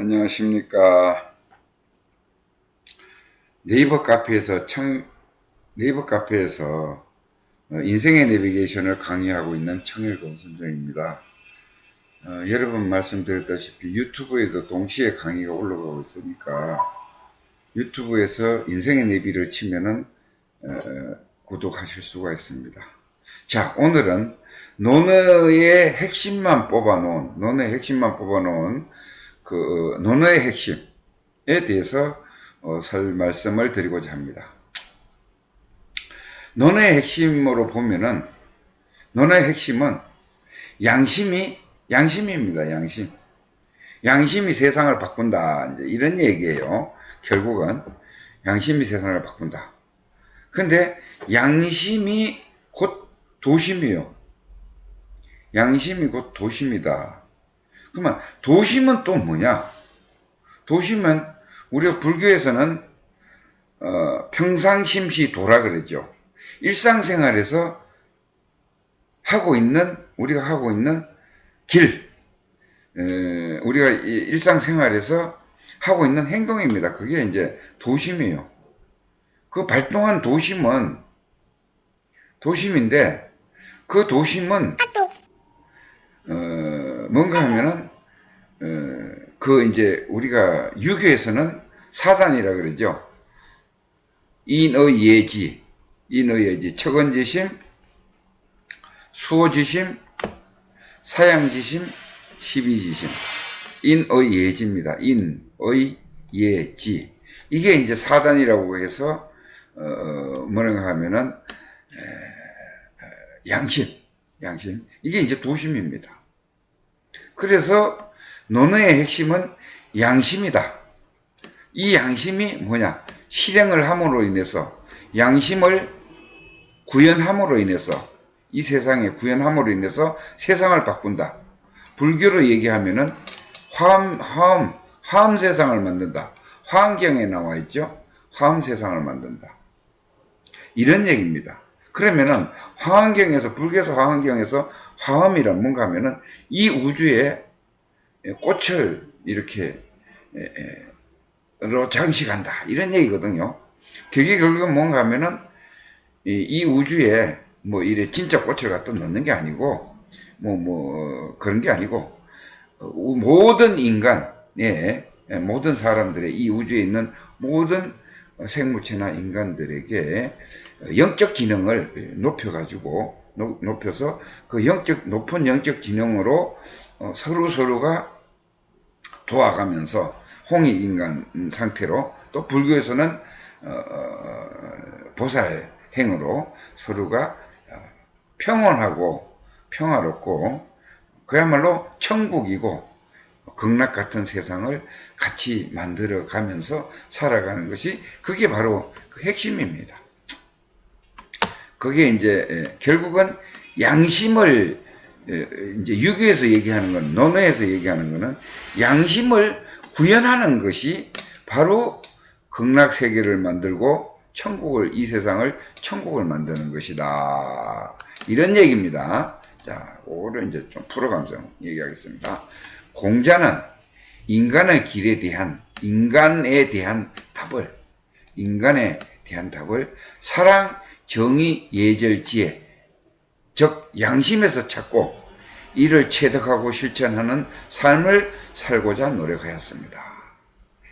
안녕하십니까. 네이버 카페에서 청, 네이버 카페에서 어, 인생의 내비게이션을 강의하고 있는 청일권 선생입니다. 어, 여러 번 말씀드렸다시피 유튜브에도 동시에 강의가 올라가고 있으니까 유튜브에서 인생의 내비를 치면은 어, 구독하실 수가 있습니다. 자, 오늘은 논어의 핵심만 뽑아놓은, 논어의 핵심만 뽑아놓은 그 어, 논어의 핵심에 대해서 어, 설 말씀을 드리고자 합니다. 논어의 핵심으로 보면은 논어의 핵심은 양심이 양심입니다. 양심. 양심이 세상을 바꾼다. 이제 이런 얘기예요. 결국은 양심이 세상을 바꾼다. 근데 양심이 곧 도심이요. 양심이 곧 도심이다. 그러면 도심은 또 뭐냐? 도심은 우리가 불교에서는 어, 평상심시 도라 그랬죠. 일상생활에서 하고 있는 우리가 하고 있는 길, 에, 우리가 이 일상생활에서 하고 있는 행동입니다. 그게 이제 도심이에요. 그 발동한 도심은 도심인데 그 도심은 어, 뭔가 하면은 어, 그 이제 우리가 유교에서는 사단이라 그러죠. 인의 예지, 인의 예지, 척언지심, 수호지심, 사양지심, 시비지심, 인의 예지입니다. 인의 예지. 이게 이제 사단이라고 해서 어, 뭐라고 하면은 에, 양심, 양심. 이게 이제 도심입니다. 그래서 논어의 핵심은 양심이다. 이 양심이 뭐냐? 실행을 함으로 인해서 양심을 구현함으로 인해서 이 세상에 구현함으로 인해서 세상을 바꾼다. 불교로 얘기하면은 화엄, 화엄, 화엄 세상을 만든다. 화엄경에 나와 있죠? 화엄 세상을 만든다. 이런 얘기입니다. 그러면은 화엄경에서 불교에서 화엄경에서 화엄이란 뭔가 하면은 이 우주에 꽃을 이렇게 로 장식한다 이런 얘기거든요. 그게 결국은 뭔가 하면은 이, 이 우주에 뭐 이래 진짜 꽃을 갖다 넣는 게 아니고 뭐뭐 그런 게 아니고 모든 인간의 모든 사람들의 이 우주에 있는 모든 생물체나 인간들에게 영적 지능을 높여가지고 높여서 그 영적 높은 영적 지능으로 서로 서로가 도와가면서 홍익 인간 상태로 또 불교에서는 어, 보살 행으로 서로가 어, 평온하고 평화롭고 그야말로 천국이고 극락 같은 세상을 같이 만들어 가면서 살아가는 것이 그게 바로 그 핵심입니다. 그게 이제 예, 결국은 양심을 예, 이제 유교에서 얘기하는 건 논어에서 얘기하는 거는 양심을 구현하는 것이 바로 극락 세계를 만들고 천국을 이 세상을 천국을 만드는 것이다. 이런 얘기입니다. 자, 오를 이제 좀 풀어가면서 얘기하겠습니다. 공자는 인간의 길에 대한 인간에 대한 답을 인간에 대한 답을 사랑, 정의, 예절, 지혜 즉 양심에서 찾고 이를 체득하고 실천하는 삶을 살고자 노력하였습니다.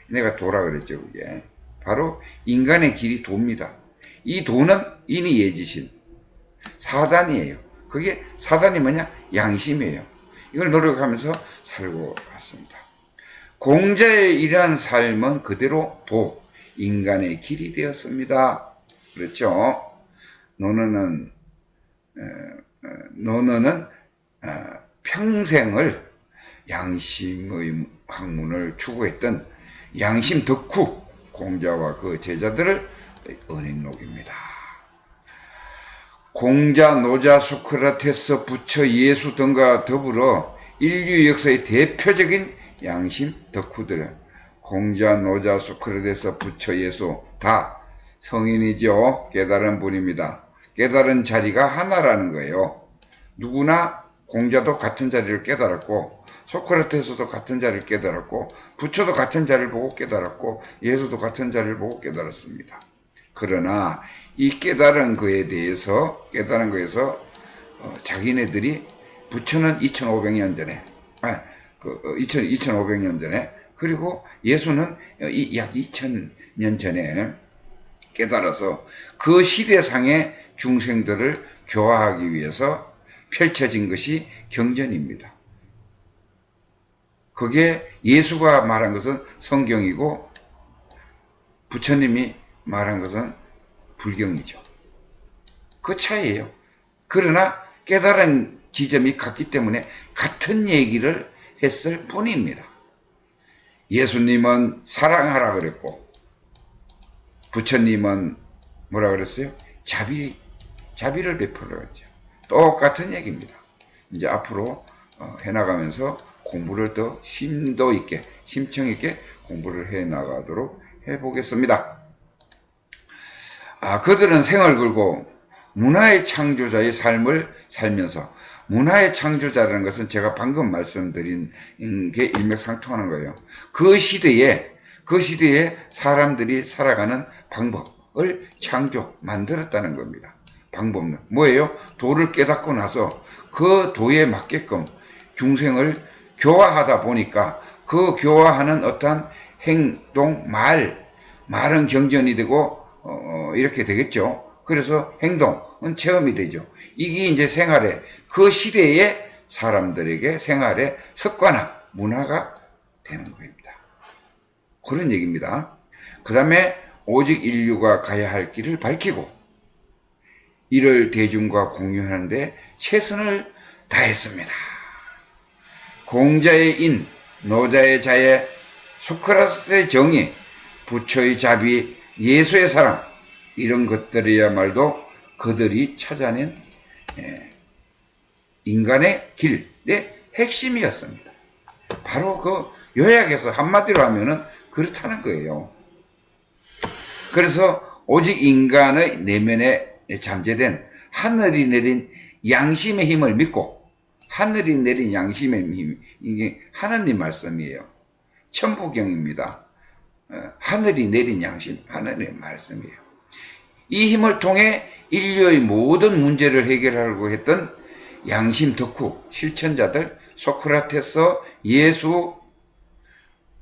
내가 도라 그랬죠, 그게. 바로 인간의 길이 도입니다. 이 도는 인이 예지신 사단이에요. 그게 사단이 뭐냐? 양심이에요. 이걸 노력하면서 살고 왔습니다. 공자의 이러한 삶은 그대로 도, 인간의 길이 되었습니다. 그렇죠? 노는 논어는 어, 평생을 양심의 학문을 추구했던 양심 덕후 공자와 그 제자들을 은행록입니다. 공자, 노자, 소크라테스, 부처, 예수 등과 더불어 인류 역사의 대표적인 양심 덕후들 공자, 노자, 소크라테스, 부처, 예수 다 성인이죠. 깨달은 분입니다. 깨달은 자리가 하나라는 거예요. 누구나 공자도 같은 자리를 깨달았고 소크라테스도 같은 자를 깨달았고 부처도 같은 자를 보고 깨달았고 예수도 같은 자를 보고 깨달았습니다. 그러나 이 깨달은 거에 대해서 깨달은 거에서 어, 자기네들이 부처는 2,500년 전에 아, 그 2,000, 2,500년 전에 그리고 예수는 이- 약 2,000년 전에 깨달아서 그 시대상의 중생들을 교화하기 위해서 펼쳐진 것이 경전입니다. 그게 예수가 말한 것은 성경이고 부처님이 말한 것은 불경이죠. 그 차이예요. 그러나 깨달은 지점이 같기 때문에 같은 얘기를 했을 뿐입니다. 예수님은 사랑하라 그랬고 부처님은 뭐라 그랬어요? 자비 자비를 베풀라 그랬죠. 똑같은 얘기입니다. 이제 앞으로 어, 해나가면서 공부를 더 심도 있게 심층 있게 공부를 해 나가도록 해 보겠습니다. 아, 그들은 생을 걸고 문화의 창조자의 삶을 살면서 문화의 창조자라는 것은 제가 방금 말씀드린 게 일맥상통하는 거예요. 그 시대에 그 시대에 사람들이 살아가는 방법을 창조 만들었다는 겁니다. 방법은 뭐예요? 도를 깨닫고 나서 그 도에 맞게끔 중생을 교화하다 보니까 그 교화하는 어떠한 행동, 말, 말은 경전이 되고 어, 어, 이렇게 되겠죠. 그래서 행동은 체험이 되죠. 이게 이제 생활에 그 시대의 사람들에게 생활의 습관화 문화가 되는 겁니다. 그런 얘기입니다. 그 다음에 오직 인류가 가야 할 길을 밝히고 이를 대중과 공유하는데 최선을 다했습니다. 공자의 인, 노자의 자의 소크라스의 정의, 부처의 자비, 예수의 사랑 이런 것들이야말로 그들이 찾아낸 예, 인간의 길의 핵심이었습니다. 바로 그 요약해서 한마디로 하면은 그렇다는 거예요. 그래서 오직 인간의 내면에 잠재된 하늘이 내린 양심의 힘을 믿고 하늘이 내린 양심의 힘 이게 하나님 말씀이에요. 천부경입니다. 어, 하늘이 내린 양심 하나님의 말씀이에요. 이 힘을 통해 인류의 모든 문제를 해결하려고 했던 양심 덕후 실천자들 소크라테스, 예수,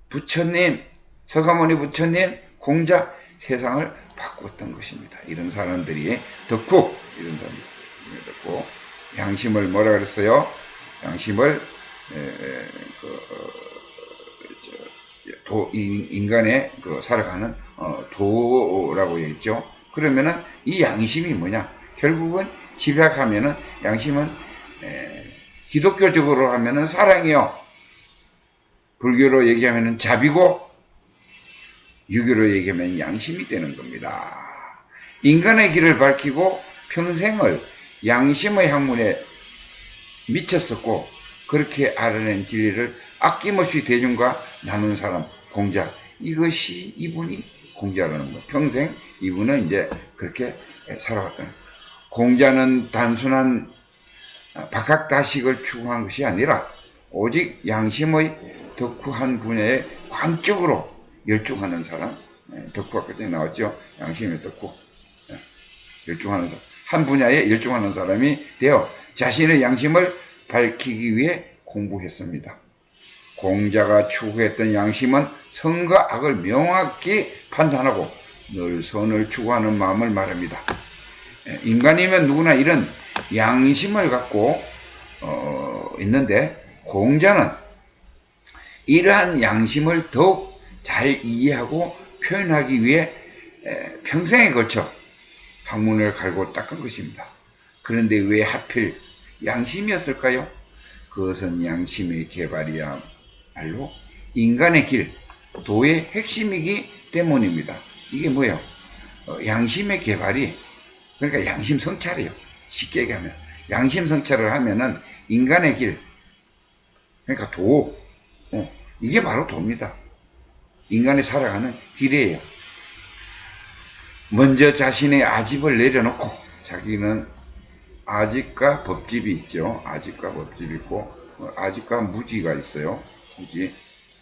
부처님, 서가모니 부처님, 공자 세상을 바꿨던 것입니다. 이런 사람들이 덕후 이런 사람들이 덕후 양심을 뭐라 그랬어요? 양심을 에, 에, 그, 어, 저, 도, 인- 인간의 그 살아가는 어, 도라고 했죠. 그러면은 이 양심이 뭐냐? 결국은 집약하면은 양심은 에, 기독교적으로 하면은 사랑이요. 불교로 얘기하면은 자비고 유교로 얘기하면 양심이 되는 겁니다. 인간의 길을 밝히고 평생을 양심의 학문에 미쳤었고 그렇게 알아낸 진리를 아낌없이 대중과 나눈 사람 공자 이것이 이분이 공자라는 거 평생 이분은 이제 그렇게 살아왔던 공자는 단순한 박학다식을 추구한 것이 아니라 오직 양심의 덕후한 분야에 광적으로 열중하는 사람 예, 덕후가 그때 나왔죠 양심의 덕후 예, 열중하는 사람 한 분야에 열중하는 사람이 되어 자신의 양심을 밝히기 위해 공부했습니다. 공자가 추구했던 양심은 선과 악을 명확히 판단하고 늘 선을 추구하는 마음을 말합니다. 예, 인간이면 누구나 이런 양심을 갖고 어, 있는데 공자는 이러한 양심을 더욱 잘 이해하고 표현하기 위해 에, 평생에 걸쳐 학문을 갈고 닦은 것입니다. 그런데 왜 하필 양심이었을까요? 그것은 양심의 개발이야말로 인간의 길, 도의 핵심이기 때문입니다. 이게 뭐예요? 어, 양심의 개발이 그러니까 양심 성찰이에요. 쉽게 얘기하면 양심 성찰을 하면은 인간의 길, 그러니까 도, 어, 이게 바로 도입니다. 인간이 살아가는 길이에요. 먼저 자신의 아집을 내려놓고 자기는 아집과 법집이 있죠. 아집과 법집이 있고 어, 아직과 무지가 있어요. 무지.